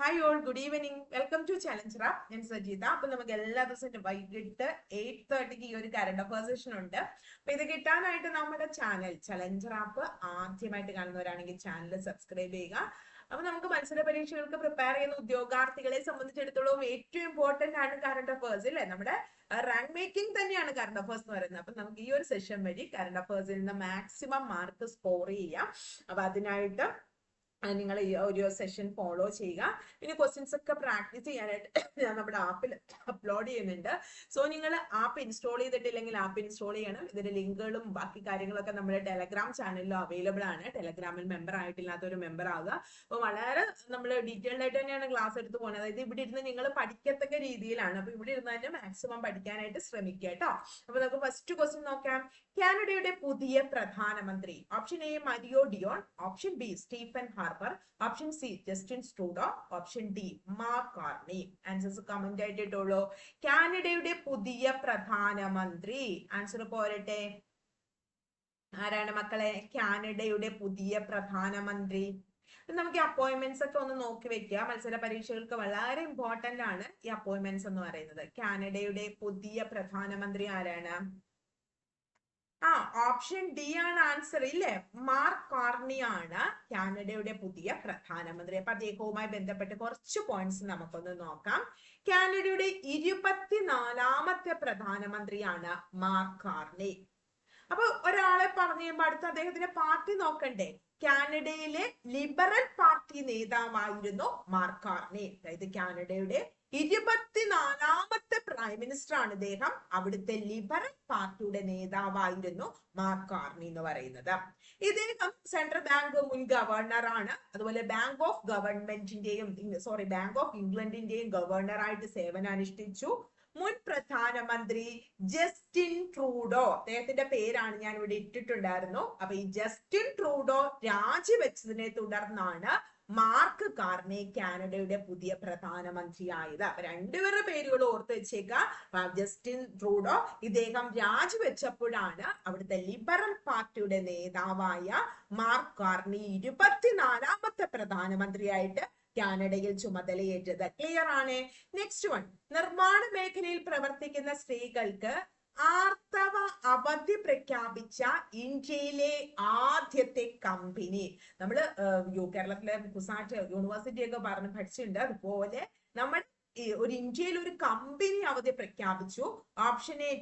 Hi all good evening welcome to challenger ഞാൻ സജീത. അപ്പൊ നമുക്ക് എല്ലാ ദിവസവും വൈകിട്ട് എയ്റ്റ് തേർട്ടിക്ക് ഈ ഒരു കറണ്ട് അഫേഴ്സ് സെഷൻ ഉണ്ട്. അപ്പൊ ഇത് കിട്ടാനായിട്ട് നമ്മുടെ ചാനൽ ചലഞ്ചർ ആപ്പ് ആദ്യമായിട്ട് കാണുന്നവരാണെങ്കിൽ ചാനൽ സബ്സ്ക്രൈബ് ചെയ്യുക. അപ്പൊ നമുക്ക് മത്സര പരീക്ഷകൾക്ക് പ്രിപ്പയർ ചെയ്യുന്ന ഉദ്യോഗാർത്ഥികളെ സംബന്ധിച്ചിടത്തോളം ഏറ്റവും ഇമ്പോർട്ടന്റ് ആണ് കറണ്ട് അഫേഴ്സ് അല്ലെ നമ്മുടെ റാങ്ക് മേക്കിംഗ് തന്നെയാണ് കറണ്ട് അഫേഴ്സ് എന്ന് പറയുന്നത്. അപ്പൊ നമുക്ക് ഈ ഒരു സെഷൻ വഴി കറണ്ട് അഫേഴ്സിൽ നിന്ന് മാക്സിമം മാർക്ക് സ്കോർ ചെയ്യാം. അപ്പൊ അതിനായിട്ട് നിങ്ങൾ ഈ ഒരു സെഷൻ ഫോളോ ചെയ്യുക. പിന്നെ ക്വസ്റ്റ്യൻസ് ഒക്കെ പ്രാക്ടീസ് ചെയ്യാനായിട്ട് ഞാൻ നമ്മുടെ ആപ്പിൽ അപ്ലോഡ് ചെയ്യുന്നുണ്ട്. സോ നിങ്ങൾ ആപ്പ് ഇൻസ്റ്റാൾ ചെയ്തിട്ടില്ലെങ്കിൽ ആപ്പ് ഇൻസ്റ്റാൾ ചെയ്യണം. ഇതിന്റെ ലിങ്കുകളും ബാക്കി കാര്യങ്ങളൊക്കെ നമ്മുടെ ടെലഗ്രാം ചാനലിലും അവൈലബിൾ ആണ്. ടെലഗ്രാമിൽ മെമ്പർ ആയിട്ടില്ലാത്ത ഒരു മെമ്പർ ആവുക. അപ്പോൾ വളരെ നമ്മൾ ഡീറ്റെയിൽഡ് ആയിട്ട് തന്നെയാണ് ക്ലാസ് എടുത്ത് പോകുന്നത്. അതായത് ഇവിടെ ഇരുന്ന് നിങ്ങൾ പഠിക്കത്തക്ക രീതിയിലാണ്. അപ്പൊ ഇവിടെ ഇരുന്ന് തന്നെ മാക്സിമം പഠിക്കാനായിട്ട് ശ്രമിക്കുക കേട്ടോ. അപ്പൊ നമുക്ക് ഫസ്റ്റ് ക്വസ്റ്റ്യൻ നോക്കാം. കാനഡയുടെ പുതിയ പ്രധാനമന്ത്രി. Option A Mario Dion. Option B Stephen Harper option C Justin Trudeau option D Mark Carney answers comment ആയിട്ടിട്ടുള്ളൂ. കാനഡയുടെ പുതിയ പ്രധാനമന്ത്രി. ആൻസർ പോരട്ടെ. ആരാണ് മക്കളെ? കാനഡയുടെ പുതിയ പ്രധാനമന്ത്രി. നമുക്ക് അപ്പോയിന്റ്മെന്റ്സ് ഒക്കെ ഒന്ന് നോക്കി വെക്കുക. മത്സര പരീക്ഷകൾക്ക് വളരെ ഇമ്പോർട്ടന്റ് ആണ് ഈ അപ്പോയിന്റ്മെന്റ്സ് എന്ന് പറയുന്നത്. കാനഡയുടെ പുതിയ പ്രധാനമന്ത്രി ആരാണ്? ആ ഓപ്ഷൻ ഡി ആണ് ആൻസർ ഇല്ലേ? മാർക്ക് കാർണി ആണ് കാനഡയുടെ പുതിയ പ്രധാനമന്ത്രി. അപ്പൊ അദ്ദേഹവുമായി ബന്ധപ്പെട്ട് കുറച്ച് പോയിന്റ്സ് നമുക്കൊന്ന് നോക്കാം. കാനഡയുടെ ഇരുപത്തിനാലാമത്തെ പ്രധാനമന്ത്രിയാണ് മാർക്ക് കാർണി. അപ്പൊ ഒരാളെ പറഞ്ഞു കഴിയുമ്പോൾ അടുത്ത അദ്ദേഹത്തിന്റെ പാർട്ടി നോക്കണ്ടേ? കാനഡയിലെ ലിബറൽ പാർട്ടി നേതാവായിരുന്നു മാർക്ക് കാർണി. അതായത് കാനഡയുടെ ഇരുപത്തിനാലാമത്തെ പ്രൈം മിനിസ്റ്റർ ആണ് ഇദ്ദേഹം. അവിടുത്തെ ലിബറൽ പാർട്ടിയുടെ നേതാവായിരുന്നു മാർക്ക് കാർണി എന്ന് പറയുന്നത്. ഇദ്ദേഹം സെൻട്രൽ ബാങ്ക് മുൻ ഗവർണർ ആണ്. അതുപോലെ ബാങ്ക് ഓഫ് ഗവൺമെന്റിന്റെയും സോറി ബാങ്ക് ഓഫ് ഇംഗ്ലണ്ടിന്റെയും ഗവർണറായിട്ട് സേവനമനുഷ്ഠിച്ചു മുൻ പ്രധാനമന്ത്രി ജസ്റ്റിൻ ട്രൂഡോ അദ്ദേഹത്തിന്റെ പേരാണ് ഞാൻ ഇവിടെ ഇട്ടിട്ടുണ്ടായിരുന്നു. അപ്പൊ ഈ ജസ്റ്റിൻ ട്രൂഡോ രാജിവെച്ചതിനെ തുടർന്നാണ് മാർക്ക് കാർണെ കാനഡയുടെ പുതിയ പ്രധാനമന്ത്രിയായത്. രണ്ടുപേരുടെ പേരുകൾ ഓർത്ത് വെച്ചേക്ക. ജസ്റ്റിൻ ട്രൂഡോ ഇദ്ദേഹം രാജിവെച്ചപ്പോഴാണ് അവിടുത്തെ ലിബറൽ പാർട്ടിയുടെ നേതാവായ മാർക്ക് കാർണി ഇരുപത്തിനാലാമത്തെ പ്രധാനമന്ത്രിയായിട്ട് കാനഡയിൽ ചുമതലയേറ്റത്. ക്ലിയർ ആണ്? നെക്സ്റ്റ് വൺ നിർമ്മാണ മേഖലയിൽ പ്രവർത്തിക്കുന്ന സ്ത്രീകൾക്ക് ആർത്തവ അവധി പ്രഖ്യാപിച്ച ഇന്ത്യയിലെ ആദ്യത്തെ കമ്പനി. നമ്മൾ കേരളത്തിലെ കുസാറ്റ് യൂണിവേഴ്സിറ്റി ഒക്കെ പറഞ്ഞ് പഠിച്ചിട്ടുണ്ട്. അതുപോലെ നമ്മൾ ഒരു ഇന്ത്യയിൽ ഒരു കമ്പനി അവധി പ്രഖ്യാപിച്ചു. Option A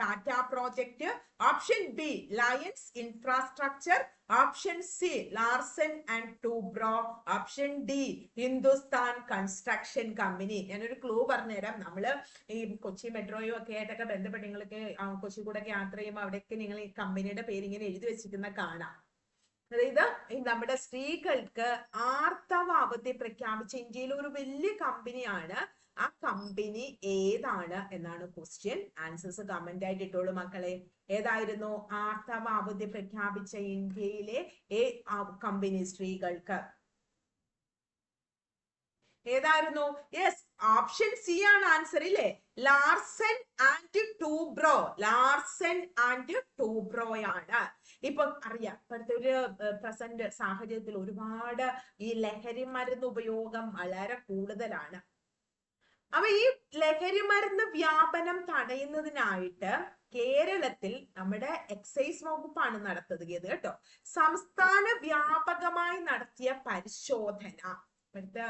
Tata project option B Reliance infrastructure option C Larsen and Toubro option D Hindustan construction company ഞാനൊരു ക്ലൂ പറഞ്ഞുതരാം. നമ്മൾ ഈ കൊച്ചി മെട്രോയും ഒക്കെ ആയിട്ടൊക്കെ ബന്ധപ്പെട്ട് നിങ്ങൾക്ക് കൊച്ചി കൂടെ യാത്ര ചെയ്യുമ്പോൾ അവിടെയൊക്കെ നിങ്ങൾ ഈ കമ്പനിയുടെ പേര് ഇങ്ങനെ എഴുതി വെച്ചിരിക്കുന്ന കാണാം. അതായത് നമ്മുടെ സ്ത്രീകൾക്ക് ആർത്തവ അവധി പ്രഖ്യാപിച്ച ഇന്ത്യയിലെ ഒരു വലിയ കമ്പനിയാണ്. ആ കമ്പനി ഏതാണ് എന്നാണ് ക്വസ്റ്റ്യൻ ആൻസേഴ്സ് കമന്റ് ആയിട്ട് ഇട്ടോളൂ മക്കളെ. ഏതായിരുന്നു ആർത്തവ അവധി പ്രഖ്യാപിച്ച ഇന്ത്യയിലെ ഏ കമ്പനി സ്ത്രീകൾക്ക്? ഏതായിരുന്നു? യെസ് ഓപ്ഷൻ സി ആണ് ആൻസർ ഇല്ലേ? Larsen and Toubro Larsen and ടൂബ്രോയാണ് ഇപ്പൊ അറിയാം ഇപ്പോഴത്തെ ഒരു പ്രസന്റ് സാഹചര്യത്തിൽ ഒരുപാട് ഈ ലഹരി മരുന്ന് ഉപയോഗം വളരെ കൂടുതലാണ്. അപ്പൊ ഈ ലഹരി മരുന്ന് വ്യാപനം തടയുന്നതിനായിട്ട് കേരളത്തിൽ നമ്മുടെ എക്സൈസ് വകുപ്പാണ് നടത്തുന്നത് കേട്ടോ. സംസ്ഥാന വ്യാപകമായി നടത്തിയ പരിശോധന. ഇപ്പോഴത്തെ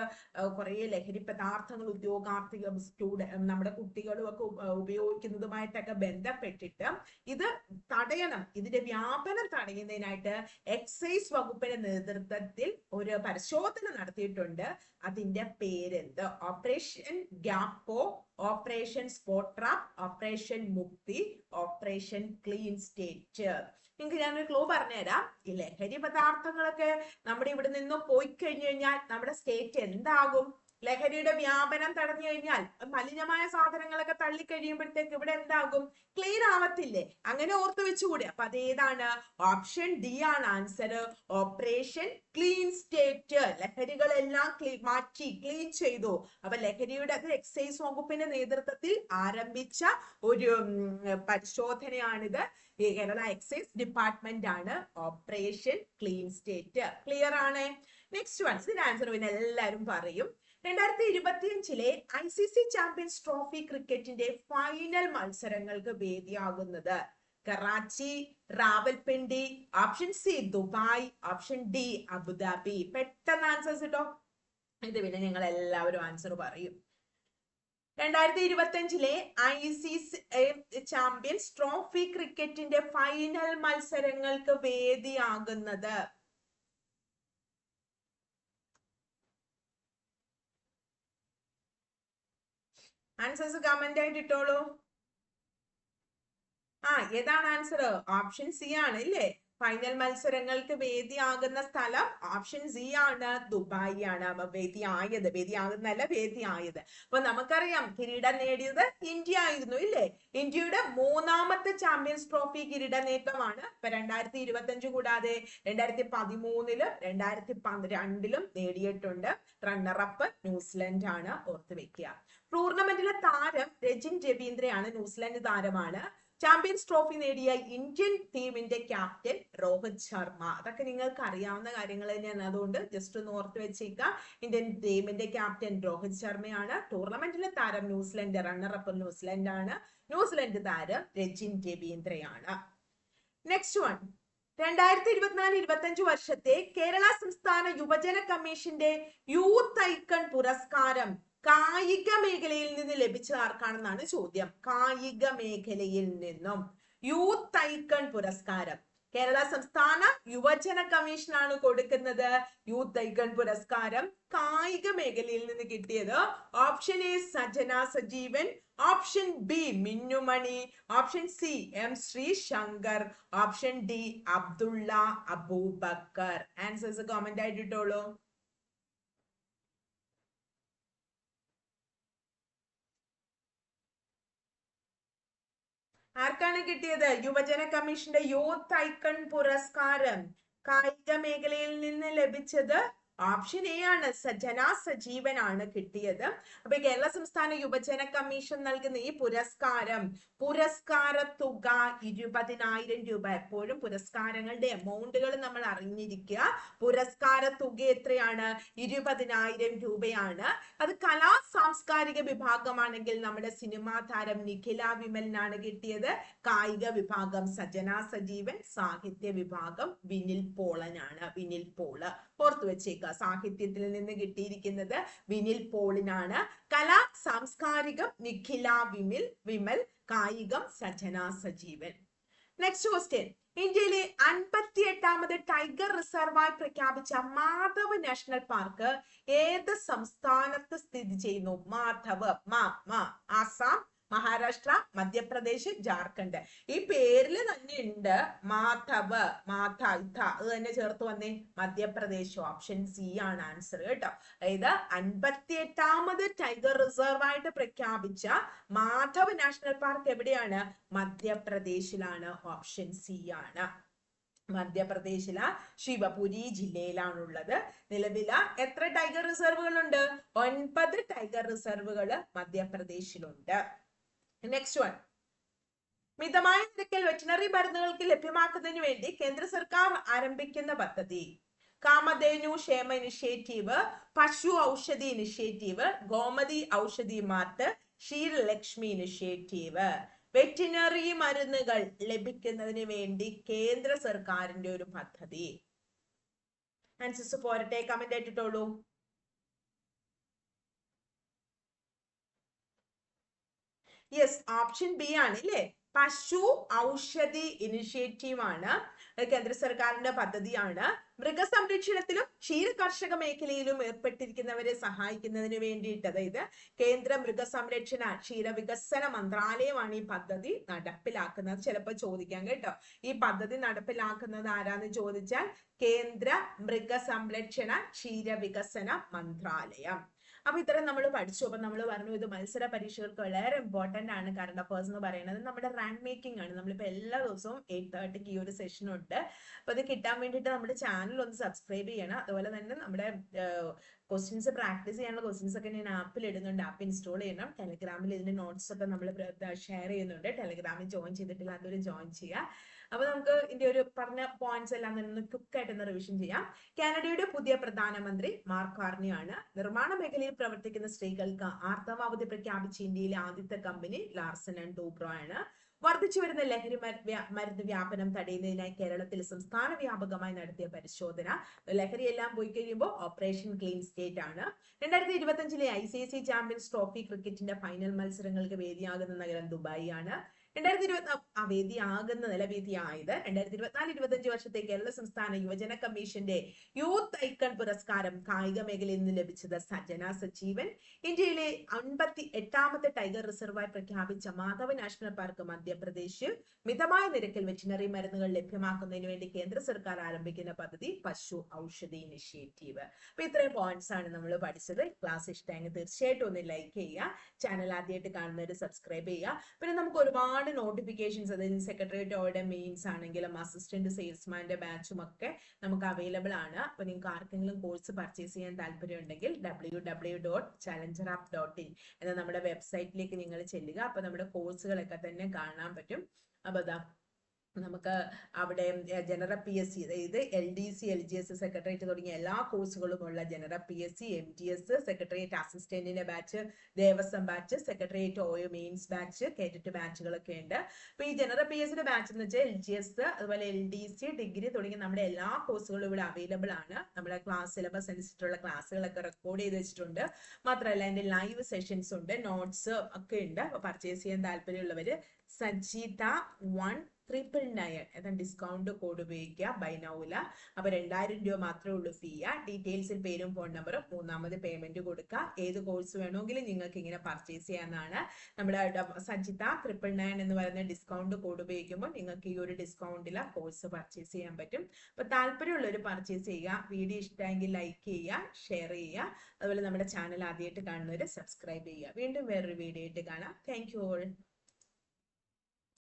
കുറെ ലഹരി പദാർത്ഥങ്ങൾ ഉദ്യോഗാർത്ഥികൾ സ്റ്റുഡൻ നമ്മുടെ കുട്ടികളും ഒക്കെ ഉപയോഗിക്കുന്നതുമായിട്ടൊക്കെ ബന്ധപ്പെട്ടിട്ട് ഇത് തടയണം. ഇതിന്റെ വ്യാപനം തടയുന്നതിനായിട്ട് എക്സൈസ് വകുപ്പിന്റെ നേതൃത്വത്തിൽ ഒരു പരിശോധന നടത്തിയിട്ടുണ്ട്. അതിന്റെ പേരെന്ത്? ഓപ്പറേഷൻ ഗ്യാപ്പോ operation സ്പോട്രാപ്പ് operation Mukti operation clean state. നിങ്ങൾക്ക് ഞാനൊരു ക്ലൂ പറഞ്ഞുതരാം. ഈ ലഹരി പദാർത്ഥങ്ങളൊക്കെ നമ്മുടെ ഇവിടെ നിന്ന് പോയി കഴിഞ്ഞു കഴിഞ്ഞാൽ നമ്മുടെ സ്റ്റേറ്റ് എന്താകും? ലഹരിയുടെ വ്യാപനം തടഞ്ഞു കഴിഞ്ഞാൽ മലിനമായ സാധനങ്ങളൊക്കെ തള്ളി കഴിയുമ്പോഴത്തേക്ക് ഇവിടെ എന്താകും? ക്ലീൻ ആവത്തില്ലേ? അങ്ങനെ ഓർത്തു വെച്ചുകൂടി. അപ്പൊ അതേതാണ്? ഓപ്ഷൻ ഡി ആണ് ആൻസർ ഓപ്പറേഷൻ ക്ലീൻ സ്റ്റേറ്റ് ലഹരികളെല്ലാം മാറ്റി ക്ലീൻ ചെയ്തു. അപ്പൊ ലഹരിയുടെ അത് എക്സൈസ് വകുപ്പിന്റെ നേതൃത്വത്തിൽ ആരംഭിച്ച ഒരു പരിശോധനയാണിത്. കേരള എക്സൈസ് ഡിപ്പാർട്ട്മെന്റ് ആണ് ഓപ്പറേഷൻ ക്ലീൻ സ്റ്റേറ്റ് ക്ലിയർ ആണ്? നെക്സ്റ്റ് വൺസ് ഇതിന്റെ ആൻസർ പിന്നെ എല്ലാവരും പറയും. രണ്ടായിരത്തി ഇരുപത്തിയഞ്ചിലെ I C C champions trophy ക്രിക്കറ്റിന്റെ ഫൈനൽ മത്സരങ്ങൾക്ക് വേദിയാകുന്നത്. Karachi Rawalpindi option C Dubai option D Abu Dhabi. പെട്ടെന്ന് ആൻസേഴ്സ് കിട്ടോ ഇത് പിന്നെ നിങ്ങൾ എല്ലാവരും ആൻസർ പറയും. രണ്ടായിരത്തി ഇരുപത്തി അഞ്ചിലെ ഐ സി ചാമ്പ്യൻസ് ട്രോഫി ക്രിക്കറ്റിന്റെ ഫൈനൽ മത്സരങ്ങൾക്ക് വേദിയാകുന്നത്. ആൻസേഴ്സ് കമന്റ് ആയിട്ട് ഇട്ടോളൂ. ആ ഏതാണ് ആൻസർ ഓപ്ഷൻ സി ആണ് ഇല്ലേ? ഫൈനൽ മത്സരങ്ങൾക്ക് വേദിയാകുന്ന സ്ഥലം ഓപ്ഷൻ സി ആണ്. ദുബായി ആണ് വേദിയായത് വേദിയാകുന്നല്ല വേദിയായത്. അപ്പൊ നമുക്കറിയാം കിരീടം നേടിയത് ഇന്ത്യ ആയിരുന്നു ഇല്ലേ? ഇന്ത്യയുടെ മൂന്നാമത്തെ ചാമ്പ്യൻസ് ട്രോഫി കിരീട നേട്ടമാണ് ഇപ്പൊ രണ്ടായിരത്തി ഇരുപത്തി അഞ്ച് കൂടാതെ രണ്ടായിരത്തി പതിമൂന്നിലും രണ്ടായിരത്തി പന്ത്രണ്ടിലും നേടിയിട്ടുണ്ട്. റണ്ണറപ്പ് ന്യൂസിലൻഡ് ആണ് ഓർത്ത് വെക്കുക. ടൂർണമെന്റിലെ താരം രജിൻ രവീന്ദ്രയാണ് ന്യൂസിലാൻഡ് താരമാണ്. ചാമ്പ്യൻസ് ട്രോഫി നേടിയ ഇന്ത്യൻ ടീമിന്റെ ക്യാപ്റ്റൻ രോഹിത് ശർമ്മ. അതൊക്കെ നിങ്ങൾക്ക് അറിയാവുന്ന കാര്യങ്ങൾ തന്നെയാണ്. അതുകൊണ്ട് ജസ്റ്റ് ഒന്ന് ഓർത്ത് വെച്ചേക്കുക ഇന്ത്യൻ ടീമിന്റെ ക്യാപ്റ്റൻ രോഹിത് ശർമ്മയാണ്. ടൂർണമെന്റിലെ താരം New Zealand runner up New Zealand ആണ് ന്യൂസിലൻഡ് താരം രജിൻ രവീന്ദ്രയാണ്. നെക്സ്റ്റ് വൺ രണ്ടായിരത്തി ഇരുപത്തിനാല് ഇരുപത്തി അഞ്ച് വർഷത്തെ കേരള സംസ്ഥാന യുവജന കമ്മീഷന്റെ യൂത്ത് ഐക്കൺ പുരസ്കാരം കായിക മേഖലയിൽ നിന്ന് ലഭിച്ചത് ആർക്കാണെന്നാണ് ചോദ്യം. കായിക മേഖലയിൽ നിന്നും. യൂത്ത് ഐക്കൺ പുരസ്കാരം. കേരള സംസ്ഥാന യുവജന കമ്മീഷനാണ് കൊടുക്കുന്നത് യൂത്ത് ഐക്കൺ പുരസ്കാരം. കായിക മേഖലയിൽ നിന്ന് കിട്ടിയത് option A Sajana Sajeevan option B Minnu Mani option C M Sree Shankar option D Abdulla Aboobacker. Answers comment ആയിട്ട് ഇട്ടോളൂ. ആർക്കാണ് കിട്ടിയത്? യുവജന കമ്മീഷന്റെ യൂത്ത് ഐക്കൺ പുരസ്കാരം. കായിക മേഖലയിൽ നിന്ന് ലഭിച്ചത് ഓപ്ഷൻ എ ആണ് സജന സജീവനാണ് കിട്ടിയത്. അപ്പൊ കേരള സംസ്ഥാന യുവജന കമ്മീഷൻ നൽകുന്ന ഈ പുരസ്കാരം പുരസ്കാര തുക ഇരുപതിനായിരം രൂപ. എപ്പോഴും പുരസ്കാരങ്ങളുടെ എമൗണ്ടുകൾ നമ്മൾ അറിഞ്ഞിരിക്കുക. പുരസ്കാര തുക എത്രയാണ്? ഇരുപതിനായിരം രൂപയാണ്. അത് കലാ സാംസ്കാരിക വിഭാഗമാണെങ്കിൽ നമ്മുടെ സിനിമാ താരം നിഖില വിമലിനാണ് കിട്ടിയത്. കായിക വിഭാഗം സജന സജീവൻ സാഹിത്യ വിഭാഗം വിനിൽ പോളനാണ്. വിനിൽ പോൾ ഓർത്തു വെച്ചേക്കുക സാഹിത്യത്തിൽ നിന്ന് കിട്ടിയിരിക്കുന്നത് വിനിൽ പോളിനാണ്. കലാ സാംസ്കാരികം നിഖില വിമിൽ വിമൽ കായികം സജന സജീവൻ. നെക്സ്റ്റ് ക്വസ്റ്റ്യൻ ഇന്ത്യയിലെ അൻപത്തി എട്ടാമത് ടൈഗർ റിസർവായി പ്രഖ്യാപിച്ച മാധവ് നാഷണൽ പാർക്ക് ഏത് സംസ്ഥാനത്ത് സ്ഥിതി ചെയ്യുന്നു? മാധവ് മാ മാ ആസാം മഹാരാഷ്ട്ര മധ്യപ്രദേശ് ജാർഖണ്ഡ്. ഈ പേരിൽ തന്നെ ഉണ്ട് മാധവ് മാധ ഇഥ അത് തന്നെ ചേർത്ത് വന്നേ മധ്യപ്രദേശ്. ഓപ്ഷൻ സി ആണ് ആൻസർ കേട്ടോ. അതായത് അൻപത്തി എട്ടാമത് ടൈഗർ റിസർവ് ആയിട്ട് പ്രഖ്യാപിച്ച മാധവ് നാഷണൽ പാർക്ക് എവിടെയാണ്? മധ്യപ്രദേശിലാണ്. ഓപ്ഷൻ സി ആണ്. മധ്യപ്രദേശിലെ ശിവപുരി ജില്ലയിലാണുള്ളത്. നിലവില എത്ര ടൈഗർ റിസർവുകളുണ്ട് ഒൻപത് ടൈഗർ റിസർവുകൾ മധ്യപ്രദേശിലുണ്ട്. നെക്സ്റ്റ് വൺ മിതമായ നിരക്കിൽ വെറ്റിനറി മരുന്നുകൾക്ക് ലഭ്യമാക്കുന്നതിന് വേണ്ടി കേന്ദ്ര സർക്കാർ ആരംഭിക്കുന്ന പദ്ധതി. Kamadhenu Kshema initiative Pashu Aushadhi initiative Gomathi Aushadhi mart Ksheeralakshmi initiative. Veterinary മരുന്നുകൾ ലഭിക്കുന്നതിന് വേണ്ടി കേന്ദ്ര സർക്കാരിന്റെ ഒരു പദ്ധതി. പോരട്ടെ കമന്റ് ആയിട്ടിട്ടോളൂ യെസ് ഓപ്ഷൻ ബി ആണ് ഇല്ലേ പശു ഔഷധി ഇനിഷ്യേറ്റീവ് ആണ്. കേന്ദ്ര സർക്കാരിന്റെ പദ്ധതിയാണ്. മൃഗസംരക്ഷണത്തിലും ക്ഷീര കർഷക മേഖലയിലും ഏർപ്പെട്ടിരിക്കുന്നവരെ സഹായിക്കുന്നതിന് വേണ്ടിയിട്ട് അതായത് കേന്ദ്ര മൃഗസംരക്ഷണ ക്ഷീര വികസന മന്ത്രാലയമാണ് ഈ പദ്ധതി നടപ്പിലാക്കുന്നത്. ചിലപ്പോൾ ചോദിക്കാം കേട്ടോ. ഈ പദ്ധതി നടപ്പിലാക്കുന്നത് ആരാന്ന് ചോദിച്ചാൽ കേന്ദ്ര മൃഗസംരക്ഷണ ക്ഷീര വികസന മന്ത്രാലയം. അപ്പൊ ഇത്രയും നമ്മൾ പഠിച്ചു. അപ്പൊ നമ്മൾ പറഞ്ഞു ഇത് മത്സര പരീക്ഷകൾക്ക് വളരെ ഇമ്പോർട്ടന്റ് ആണ്. കറണ്ട് അഫേഴ്സ് എന്ന് പറയുന്നത് നമ്മുടെ റാങ്ക് മേക്കിംഗ് ആണ്. നമ്മളിപ്പോ എല്ലാ ദിവസവും എയ്റ്റ് തേർട്ടിക്ക് ഈ ഒരു സെഷൻ ഉണ്ട്. അപ്പൊ ഇത് കിട്ടാൻ വേണ്ടിയിട്ട് നമ്മുടെ ചാനൽ ഒന്ന് സബ്സ്ക്രൈബ് ചെയ്യണം. അതുപോലെ തന്നെ നമ്മുടെ ക്വസ്റ്റ്യൻസ് പ്രാക്ടീസ് ചെയ്യാനുള്ള ക്വസ്റ്റ്യൻസ് ഒക്കെ ഞാൻ ആപ്പിൽ ഇടുന്നുണ്ട്. ആപ്പ് ഇൻസ്റ്റാൾ ചെയ്യണം. ടെലിഗ്രാമിൽ ഇതിന്റെ നോട്ട്സ് ഒക്കെ നമ്മൾ ഷെയർ ചെയ്യുന്നുണ്ട്. ടെലിഗ്രാമിൽ ജോയിൻ ചെയ്തിട്ടില്ല ചെയ്തിട്ടില്ലാത്തവർ ജോയിൻ ചെയ്യുക. അപ്പൊ നമുക്ക് ഇതിന്റെ ഒരു പറഞ്ഞ പോയിന്റ്സ് എല്ലാം തന്നെ ക്വിക്ക് ആയിട്ട് ഒന്ന് റിവിഷൻ ചെയ്യാം. കാനഡയുടെ പുതിയ പ്രധാനമന്ത്രി മാർക്ക് കാർണിയാണ്. നിർമ്മാണ മേഖലയിൽ പ്രവർത്തിക്കുന്ന സ്ത്രീകൾക്ക് ആർത്തവാവധി പ്രഖ്യാപിച്ച ഇന്ത്യയിലെ ആദ്യത്തെ കമ്പനി ലാർസൺ ആൻഡ് ടൂബ്രോ ആണ്. വർദ്ധിച്ചു വരുന്ന ലഹരി മര- മരുന്ന് വ്യാപനം തടയുന്നതിനായി കേരളത്തിൽ സംസ്ഥാന വ്യാപകമായി നടത്തിയ പരിശോധന. ലഹരി എല്ലാം പോയി കഴിയുമ്പോൾ ഓപ്പറേഷൻ ക്ലീൻ സ്റ്റേറ്റ് ആണ്. രണ്ടായിരത്തി ഇരുപത്തി അഞ്ചിലെ I C C champions trophy ക്രിക്കറ്റിന്റെ ഫൈനൽ മത്സരങ്ങൾക്ക് വേദിയാകുന്ന നഗരം ദുബായി ആണ് രണ്ടായിരത്തി ഇരുപത്തി ആ വേദിയാകുന്ന നില ആയത് രണ്ടായിരത്തി ഇരുപത്തിനാല് ഇരുപത്തഞ്ച് വർഷത്തെ കേരള സംസ്ഥാന യുവജന കമ്മീഷന്റെ യൂത്ത് ഐക്കൺ പുരസ്കാരം കായിക മേഖലയിൽ നിന്ന് ലഭിച്ചത് സജന സജീവൻ. ഇന്ത്യയിലെ അൻപത്തി എട്ടാമത്തെ ടൈഗർ റിസർവായി പ്രഖ്യാപിച്ച മാധവ നാഷണൽ പാർക്ക് മധ്യപ്രദേശിൽ മിതമായ നിരക്കിൽ വെറ്റിനറി മരുന്നുകൾ ലഭ്യമാക്കുന്നതിന് വേണ്ടി കേന്ദ്ര സർക്കാർ ആരംഭിക്കുന്ന പദ്ധതി പശു ഔഷധി ഇനിഷ്യേറ്റീവ്. അപ്പൊ ഇത്രയും പോയിന്റ്സ് ആണ് നമ്മൾ പഠിച്ചത്. ക്ലാസ് ഇഷ്ടമെങ്കിൽ തീർച്ചയായിട്ടും ഒന്ന് ലൈക്ക് ചെയ്യുക. ചാനൽ ആദ്യമായിട്ട് കാണുന്നവർ സബ്സ്ക്രൈബ് ചെയ്യുക. പിന്നെ നമുക്ക് ഒരുപാട് നോട്ടിഫിക്കേഷൻസ് അതായത് സെക്രട്ടേറിയറ്റ് ഓർഡർ മെയിൻസ് ആണെങ്കിലും അസിസ്റ്റന്റ് സെയിൽസ്മാന്റെ ബാച്ചും ഒക്കെ നമുക്ക് അവൈലബിൾ ആണ്. അപ്പൊ നിങ്ങൾക്ക് ആർക്കെങ്കിലും കോഴ്സ് പർച്ചേസ് ചെയ്യാൻ താല്പര്യം ഉണ്ടെങ്കിൽ W W dot challenger app dot in എന്ന നമ്മുടെ വെബ്സൈറ്റിലേക്ക് നിങ്ങൾ ചെല്ലുക. അപ്പൊ നമ്മുടെ കോഴ്സുകളൊക്കെ തന്നെ കാണാൻ പറ്റും. അപ്പൊ അതാ നമുക്ക് അവിടെ ജനറൽ പി എസ് സി അതായത് L D C L G S secretariat തുടങ്ങിയ എല്ലാ കോഴ്സുകളും ഉള്ള general P S C M T S secretariat അസിസ്റ്റന്റിന്റെ batch Devaswom batch secretariat ഓയോ മെയിൻസ് ബാച്ച് കേഡറ്റ് ബാച്ചുകളൊക്കെ ഉണ്ട്. അപ്പൊ ഈ ജനറൽ പി എസ് സിയുടെ ബാച്ച് എന്ന് വെച്ചാൽ എൽ ജി എസ് അതുപോലെ എൽ ഡി സി ഡിഗ്രി തുടങ്ങിയ നമ്മുടെ എല്ലാ കോഴ്സുകളും ഇവിടെ അവൈലബിൾ ആണ്. നമ്മുടെ ക്ലാസ് സിലബസ് അനുസരിച്ചിട്ടുള്ള ക്ലാസ്സുകളൊക്കെ റെക്കോർഡ് ചെയ്ത് വെച്ചിട്ടുണ്ട്. മാത്രമല്ല അതിന്റെ ലൈവ് സെഷൻസ് ഉണ്ട് നോട്ട്സ് ഒക്കെ ഉണ്ട്. പർച്ചേസ് ചെയ്യാൻ താല്പര്യമുള്ളവര് സജീത വൺ ട്രിപ്പിൾ നയൻ എന്ന ഡിസ്കൗണ്ട് കോഡ് ഉപയോഗിക്കുക ബൈനൗല അപ്പൊ രണ്ടായിരം രൂപ മാത്രമേ ഉള്ളൂ ഫീ ഡീറ്റെയിൽസിൽ പേരും ഫോൺ നമ്പറും മൂന്നാമത് പേയ്മെന്റ് കൊടുക്കുക. ഏത് കോഴ്സ് വേണമെങ്കിലും നിങ്ങൾക്ക് ഇങ്ങനെ പർച്ചേസ് ചെയ്യാവുന്നതാണ്. നമ്മുടെ സജിത ട്രിപ്പിൾ നയൻ എന്ന് പറയുന്ന ഡിസ്കൗണ്ട് കോഡ് ഉപയോഗിക്കുമ്പോൾ നിങ്ങൾക്ക് ഈ ഒരു ഡിസ്കൗണ്ടിൽ കോഴ്സ് പർച്ചേസ് ചെയ്യാൻ പറ്റും. അപ്പൊ താല്പര്യമുള്ളവർ പർച്ചേസ് ചെയ്യുക. വീഡിയോ ഇഷ്ടമെങ്കിൽ ലൈക്ക് ചെയ്യുക ഷെയർ ചെയ്യുക. അതുപോലെ നമ്മുടെ ചാനൽ ആദ്യമായിട്ട് കാണുന്നവർ സബ്സ്ക്രൈബ് ചെയ്യുക. വീണ്ടും വേറൊരു വീഡിയോ ആയിട്ട് കാണാം. Thank you all